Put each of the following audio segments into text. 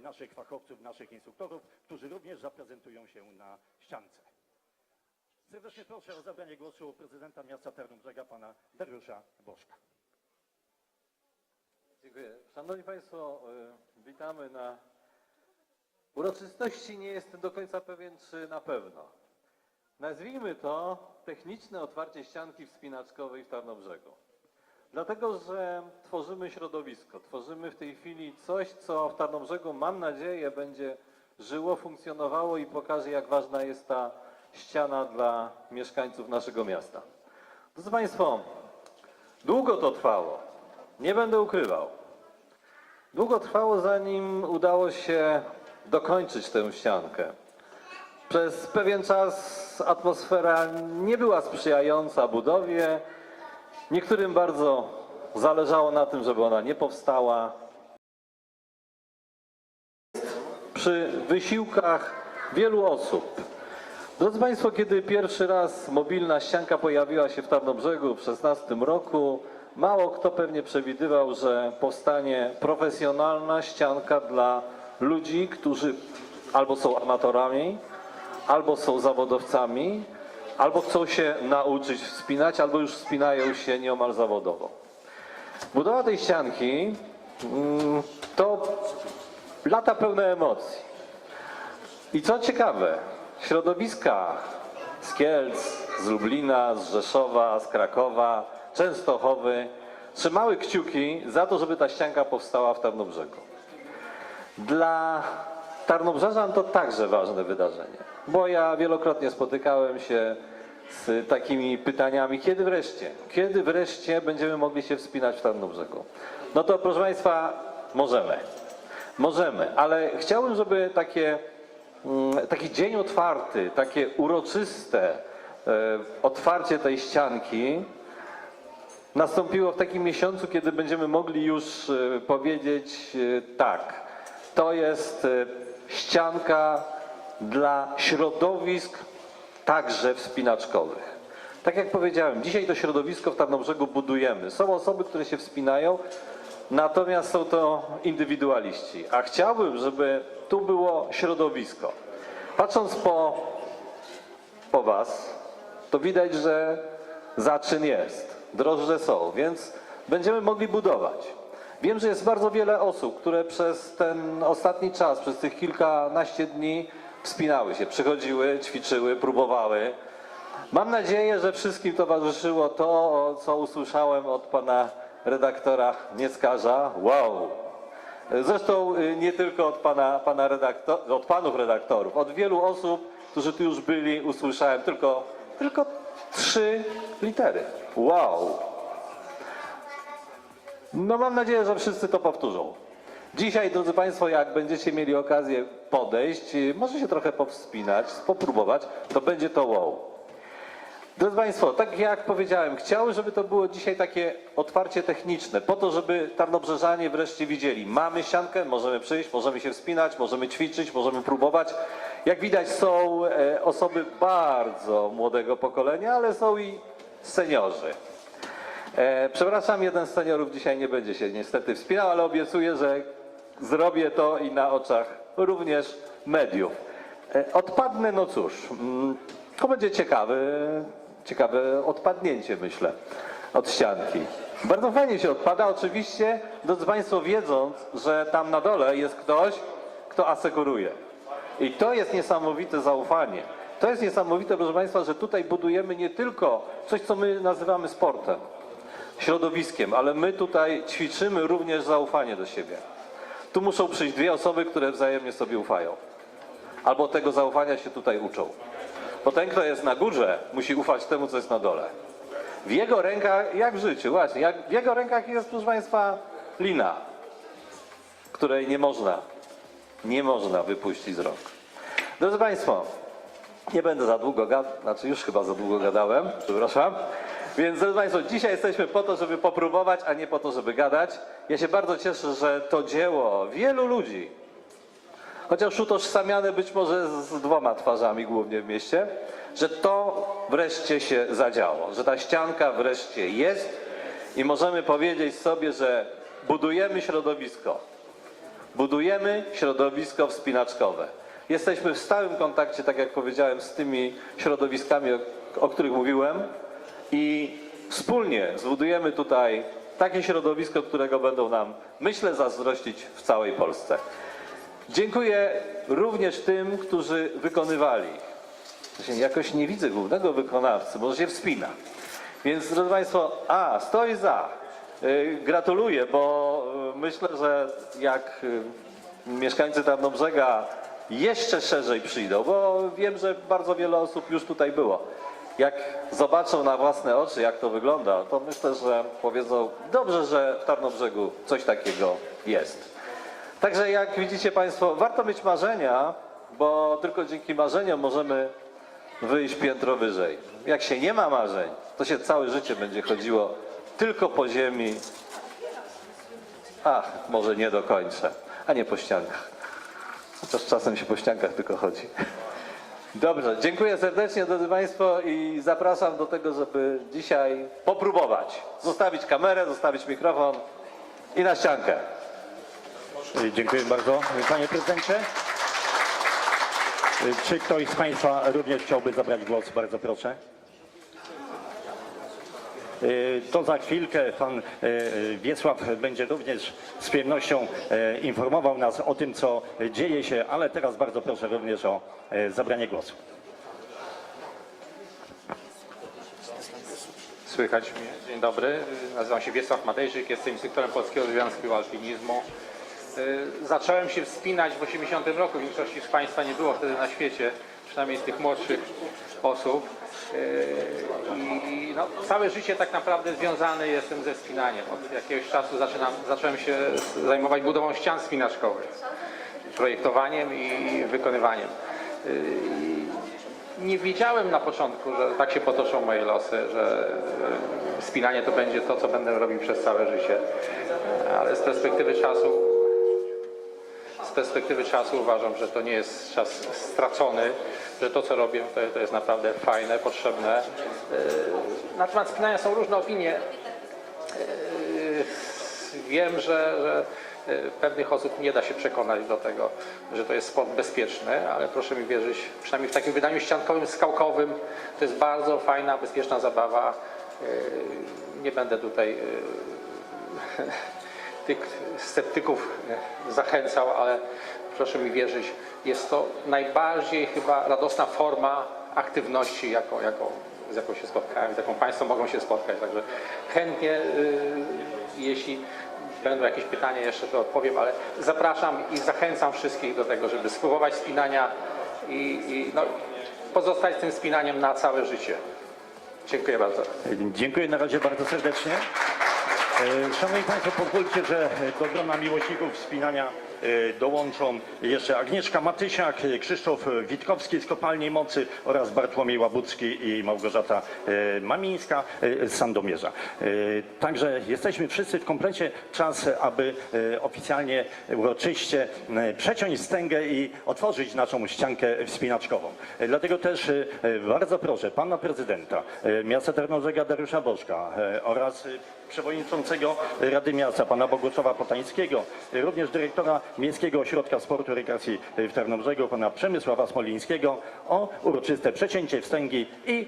naszych fachowców, naszych instruktorów, którzy również zaprezentują się na ściance. Serdecznie proszę o zabranie głosu prezydenta miasta Tarnobrzega, pana Dariusza Bożka. Dziękuję. Szanowni Państwo, y, witamy na uroczystości. Nie jestem do końca pewien, czy na pewno. Nazwijmy to techniczne otwarcie ścianki wspinaczkowej w Tarnobrzegu. Dlatego, że tworzymy środowisko, tworzymy w tej chwili coś, co w Tarnobrzegu, mam nadzieję, będzie żyło, funkcjonowało i pokaże, jak ważna jest ta ściana dla mieszkańców naszego miasta. Drodzy Państwo, długo to trwało. Nie będę ukrywał. Długo trwało, zanim udało się dokończyć tę ściankę. Przez pewien czas atmosfera nie była sprzyjająca budowie. Niektórym bardzo zależało na tym, żeby ona nie powstała. Przy wysiłkach wielu osób. Drodzy Państwo, kiedy pierwszy raz mobilna ścianka pojawiła się w Tarnobrzegu w 16 roku, mało kto pewnie przewidywał, że powstanie profesjonalna ścianka dla ludzi, którzy albo są amatorami, albo są zawodowcami, albo chcą się nauczyć wspinać, albo już wspinają się nieomal zawodowo. Budowa tej ścianki mm, to lata pełne emocji. I co ciekawe, środowiska z Kielc, z Lublina, z Rzeszowa, z Krakowa, Częstochowy trzymały kciuki za to, żeby ta ścianka powstała w Tarnobrzegu. Dla Tarnobrzeżan to także ważne wydarzenie, bo ja wielokrotnie spotykałem się z takimi pytaniami, kiedy wreszcie, kiedy wreszcie będziemy mogli się wspinać w Tarnobrzegu. No to proszę Państwa, możemy. Możemy, ale chciałbym, żeby takie, mm, taki dzień otwarty, takie uroczyste e, otwarcie tej ścianki nastąpiło w takim miesiącu, kiedy będziemy mogli już e, powiedzieć e, tak, to jest ścianka dla środowisk także wspinaczkowych. Tak jak powiedziałem, dzisiaj to środowisko w Tarnobrzegu budujemy. Są osoby, które się wspinają, natomiast są to indywidualiści. A chciałbym, żeby tu było środowisko. Patrząc po, po Was, to widać, że zaczyn jest, drożdże są, więc będziemy mogli budować. Wiem, że jest bardzo wiele osób, które przez ten ostatni czas, przez tych kilkanaście dni wspinały się, przychodziły, ćwiczyły, próbowały. Mam nadzieję, że wszystkim towarzyszyło to, co usłyszałem od pana redaktora Nieckarza. Wow! Zresztą y, nie tylko od, pana, pana redaktor, od panów redaktorów, od wielu osób, którzy tu już byli, usłyszałem tylko, tylko trzy litery. Wow! No mam nadzieję, że wszyscy to powtórzą. Dzisiaj, drodzy Państwo, jak będziecie mieli okazję podejść, y, może się trochę powspinać, popróbować, to będzie to wow. Drodzy Państwo, tak jak powiedziałem, chciałem, żeby to było dzisiaj takie otwarcie techniczne, po to, żeby Tarnobrzeżanie wreszcie widzieli, mamy ściankę, możemy przyjść, możemy się wspinać, możemy ćwiczyć, możemy próbować. Jak widać są e, osoby bardzo młodego pokolenia, ale są i seniorzy. E, przepraszam, jeden z seniorów dzisiaj nie będzie się niestety wspinał, ale obiecuję, że zrobię to i na oczach również mediów. E, odpadnę, no cóż, mm, to będzie ciekawy, ciekawe odpadnięcie, myślę, od ścianki. Bardzo fajnie się odpada, oczywiście, drodzy Państwo, wiedząc, że tam na dole jest ktoś, kto asekuruje. I to jest niesamowite zaufanie. To jest niesamowite, proszę Państwa, że tutaj budujemy nie tylko coś, co my nazywamy sportem, środowiskiem, ale my tutaj ćwiczymy również zaufanie do siebie. Tu muszą przyjść dwie osoby, które wzajemnie sobie ufają. Albo tego zaufania się tutaj uczą. Bo ten, kto jest na górze, musi ufać temu, co jest na dole. W jego rękach, jak w życiu, właśnie, jak w jego rękach jest, proszę Państwa, lina, której nie można, nie można wypuścić z rąk. Drodzy Państwo, nie będę za długo gadał, znaczy już chyba za długo gadałem, przepraszam. Więc drodzy Państwo, dzisiaj jesteśmy po to, żeby popróbować, a nie po to, żeby gadać. Ja się bardzo cieszę, że to dzieło wielu ludzi, chociaż utożsamiane być może z dwoma twarzami głównie w mieście, że to wreszcie się zadziało, że ta ścianka wreszcie jest i możemy powiedzieć sobie, że budujemy środowisko. Budujemy środowisko wspinaczkowe. Jesteśmy w stałym kontakcie, tak jak powiedziałem, z tymi środowiskami, o, o których mówiłem i wspólnie zbudujemy tutaj takie środowisko, którego będą nam, myślę, zazdrościć w całej Polsce. Dziękuję również tym, którzy wykonywali. Jakoś nie widzę głównego wykonawcy, może się wspina. Więc drodzy Państwo, a, stoi za. Y, Gratuluję, bo y, myślę, że jak y, mieszkańcy Tarnobrzega jeszcze szerzej przyjdą, bo wiem, że bardzo wiele osób już tutaj było. Jak zobaczą na własne oczy, jak to wygląda, to myślę, że powiedzą, dobrze, że w Tarnobrzegu coś takiego jest. Także jak widzicie Państwo, warto mieć marzenia, bo tylko dzięki marzeniom możemy wyjść piętro wyżej. Jak się nie ma marzeń, to się całe życie będzie chodziło tylko po ziemi. Ach, może nie dokończę, a nie po ściankach. Chociaż czasem się po ściankach tylko chodzi. Dobrze, dziękuję serdecznie drodzy Państwo i zapraszam do tego, żeby dzisiaj popróbować. Zostawić kamerę, zostawić mikrofon i na ściankę. Y, Dziękuję bardzo, panie prezydencie. Y, Czy ktoś z państwa również chciałby zabrać głos? Bardzo proszę. Y, To za chwilkę pan y, Wiesław będzie również z przyjemnością y, informował nas o tym, co dzieje się, ale teraz bardzo proszę również o zabranie głosu. Słychać mnie. Dzień dobry. Nazywam się Wiesław Matejczyk, jestem instruktorem Polskiego Związku Alpinizmu. Zacząłem się wspinać w 80 roku. Większości z Państwa nie było wtedy na świecie, przynajmniej z tych młodszych osób. Y, I no, całe życie tak naprawdę związany jestem ze wspinaniem. Od jakiegoś czasu zaczynam, zacząłem się zajmować budową ścian wspinaczkowych, projektowaniem i wykonywaniem. Y, nie wiedziałem na początku, że tak się potoczą moje losy, że e, spinanie to będzie to, co będę robił przez całe życie. Ale z perspektywy czasu, perspektywy czasu uważam, że to nie jest czas stracony, że to, co robię, to, to jest naprawdę fajne, potrzebne. E, Na temat spinania są różne opinie. Wiem, że, że e, pewnych osób nie da się przekonać do tego, że to jest sport bezpieczny, ale proszę mi wierzyć, przynajmniej w takim wydaniu ściankowym, skałkowym, to jest bardzo fajna, bezpieczna zabawa. E, Nie będę tutaj tych sceptyków zachęcał, ale proszę mi wierzyć, jest to najbardziej chyba radosna forma aktywności, jaką, jaką, z jaką się spotkałem, z jaką Państwo mogą się spotkać. Także chętnie, y, jeśli będą jakieś pytania jeszcze, to odpowiem, ale zapraszam i zachęcam wszystkich do tego, żeby spróbować spinania i, i no, pozostać tym spinaniem na całe życie. Dziękuję bardzo. Dziękuję na razie bardzo serdecznie. E, Szanowni Państwo, pozwólcie, że do grona miłośników wspinania e, dołączą jeszcze Agnieszka Matysiak, Krzysztof Witkowski z Kopalni Mocy oraz Bartłomiej Łabucki i Małgorzata e, Mamińska z Sandomierza. Także jesteśmy wszyscy w komplecie. Czas, aby oficjalnie, uroczyście przeciąć wstęgę i otworzyć naszą ściankę wspinaczkową. Dlatego też bardzo proszę pana prezydenta miasta Tarnobrzega Dariusza Bożka oraz przewodniczącego Rady Miasta, pana Bogusława Potańskiego, również dyrektora Miejskiego Ośrodka Sportu i Rekreacji w Tarnobrzegu, pana Przemysława Smolińskiego o uroczyste przecięcie wstęgi i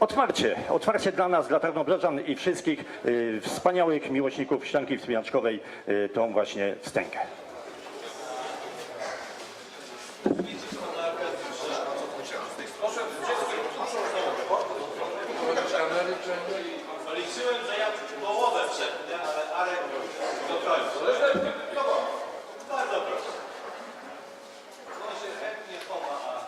Otwarcie, otwarcie dla nas, dla Tarnobrzeczan i wszystkich y, wspaniałych miłośników ścianki wspinaczkowej y, tą właśnie wstęgę. Liczyłem, że ja połowę przepnę, ale Arek do końca. Bardzo proszę. On się chętnie chowa, a...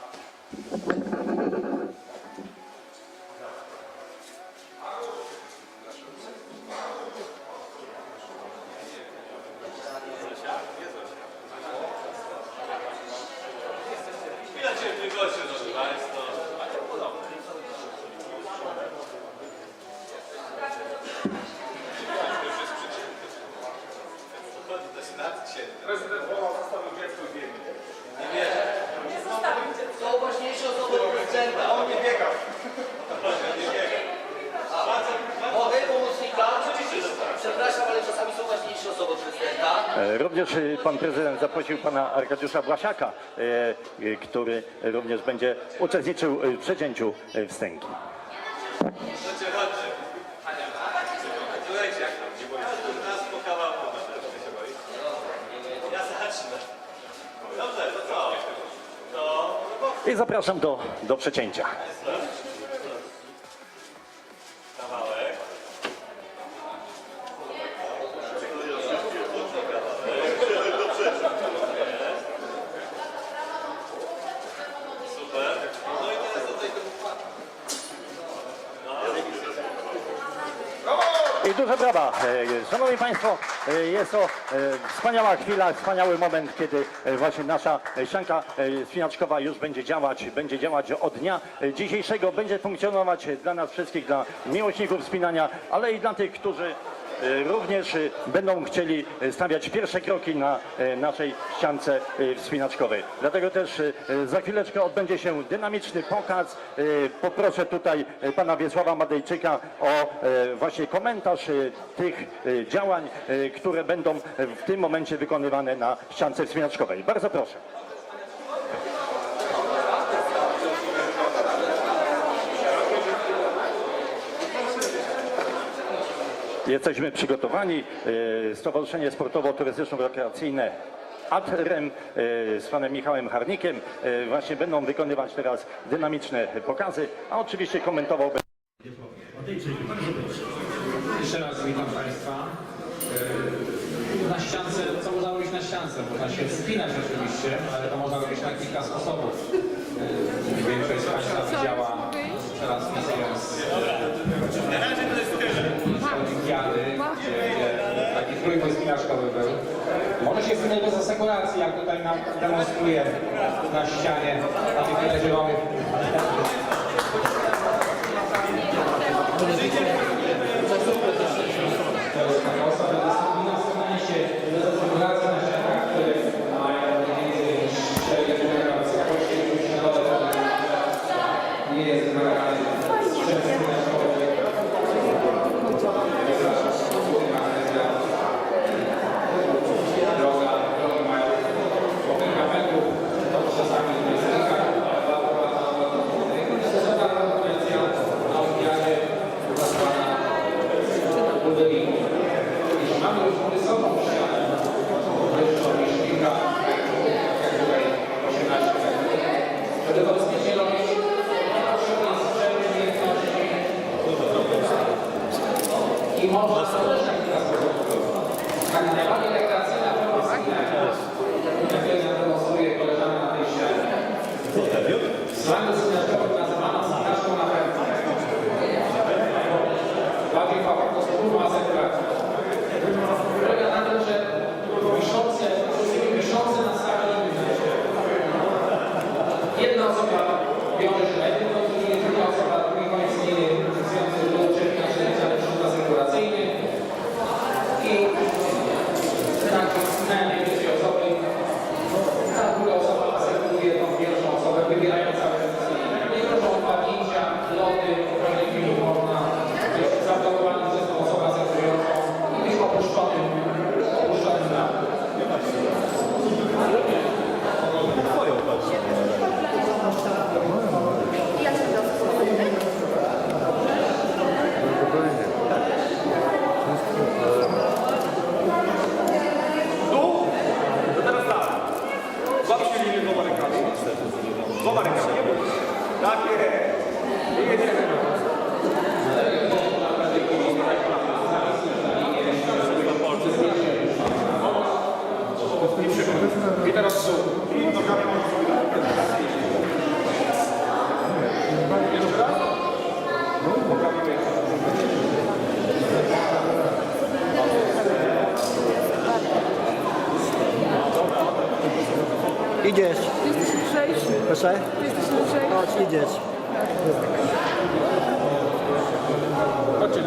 Chwila cierpliwości, proszę Państwa. Ale podobne. To jest nadcięte. Prezydent wołał zostawił dziecko z ziemi. Nie wierzę. Są ważniejsze osoby od prezydenta. On nie biegał. Nie biegał. Mogę pomocnika? Przepraszam, ale czasami są ważniejsze osoby od prezydenta. E, Również również e, pan prezydent zaprosił pana Arkadiusza Błasiaka, e, e, który również będzie uczestniczył w przecięciu e, wstęgi. I zapraszam do, do przecięcia. kawałek. Super. No i teraz do tego I duże brawa. E, Szanowni Państwo, e, jest to e, wspaniała chwila, wspaniały moment, kiedy właśnie nasza e, spinaczkowa już będzie działać, będzie działać od dnia dzisiejszego, będzie funkcjonować dla nas wszystkich, dla miłośników spinania, ale i dla tych, którzy również e, będą chcieli e, stawiać pierwsze kroki na e, naszej ściance e, wspinaczkowej. Dlatego też e, za chwileczkę odbędzie się dynamiczny pokaz. E, Poproszę tutaj e, pana Wiesława Madejczyka o e, właśnie komentarz e, tych e, działań, e, które będą w tym momencie wykonywane na ściance wspinaczkowej. Bardzo proszę. Jesteśmy przygotowani. E, Stowarzyszenie Sportowo-Turystyczno-Rekreacyjne ATREM e, z panem Michałem Harnikiem e, właśnie będą wykonywać teraz dynamiczne pokazy, a oczywiście komentował Jeszcze raz witam Państwa. Na ściance, co można robić na ściance? Można się wspinać oczywiście, ale to można robić na kilka sposobów. Większość z Państwa widziała transmisję z z olimpiady, gdzie, gdzie taki trójbój spinaczkowy był. Może się wspinać bez asekuracji, jak tutaj nam demonstruje na ścianie na tych tyle แต่ว่า I teraz nogami Jeszcze raz? Poprawimy. Idziesz. Proszę? Jesteś dłużej. Chodź, idziesz. Chodźcie.